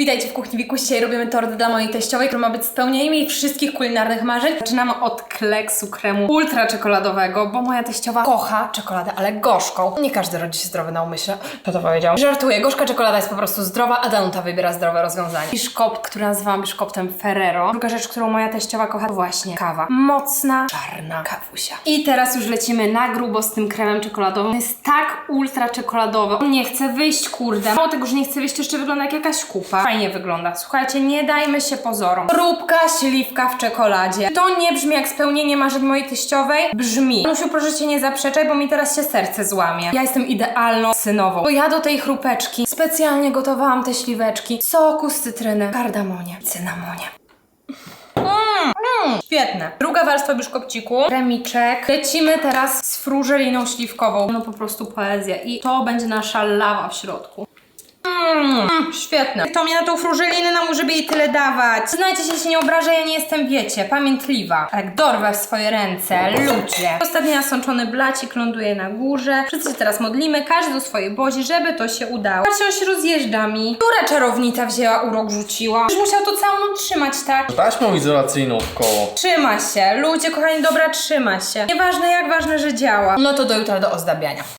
Witajcie w Kuchni Wiku. Dzisiaj robimy tort dla mojej teściowej, który ma być spełnieniem jej wszystkich kulinarnych marzeń. Zaczynamy od kleksu kremu ultra czekoladowego, bo moja teściowa kocha czekoladę, ale gorzką. Nie każdy rodzi się zdrowy na umyśle. Kto to powiedział? Żartuję, gorzka czekolada jest po prostu zdrowa, a Danuta wybiera zdrowe rozwiązanie. Biszkopt, który nazywam biszkoptem Ferrero. Druga rzecz, którą moja teściowa kocha, to właśnie kawa. Mocna, czarna kawusia. I teraz już lecimy na grubo z tym kremem czekoladowym. Jest tak ultra czekoladowy. On nie chce wyjść, kurde. Mało tego, że nie chce wyjść, jeszcze wygląda jak jakaś kupa. Fajnie wygląda. Słuchajcie, nie dajmy się pozorom. Róbka, śliwka w czekoladzie. To nie brzmi jak spełnienie marzeń mojej teściowej. Brzmi. Musiu, proszę cię nie zaprzeczaj, bo mi teraz się serce złamie. Ja jestem idealną synową. Bo ja do tej chrupeczki specjalnie gotowałam te śliweczki. Soku z cytryny, kardamonie, cynamonie. Mm, świetne. Druga warstwa biszkopciku, kremiczek. Lecimy teraz z frużeliną śliwkową. No po prostu poezja. I to będzie nasza lawa w środku. Mm, świetne. To mnie na tą frużelinę nam, żeby jej tyle dawać. Znajcie się, się nie obrażę, ja nie jestem, wiecie, pamiętliwa. Tak dorwę w swoje ręce, ludzie. Ostatni nasączony blacik ląduje na górze. Wszyscy się teraz modlimy, każdy do swojej bozi, żeby to się udało. Patrzcie, on się rozjeżdża mi. Która czarownica wzięła urok, rzuciła? Już musiał to całą noc trzymać, tak? Taśmą izolacyjną w koło. Trzyma się. Ludzie, kochani, dobra, trzyma się. Nieważne jak, ważne, że działa. No to do jutra do ozdabiania.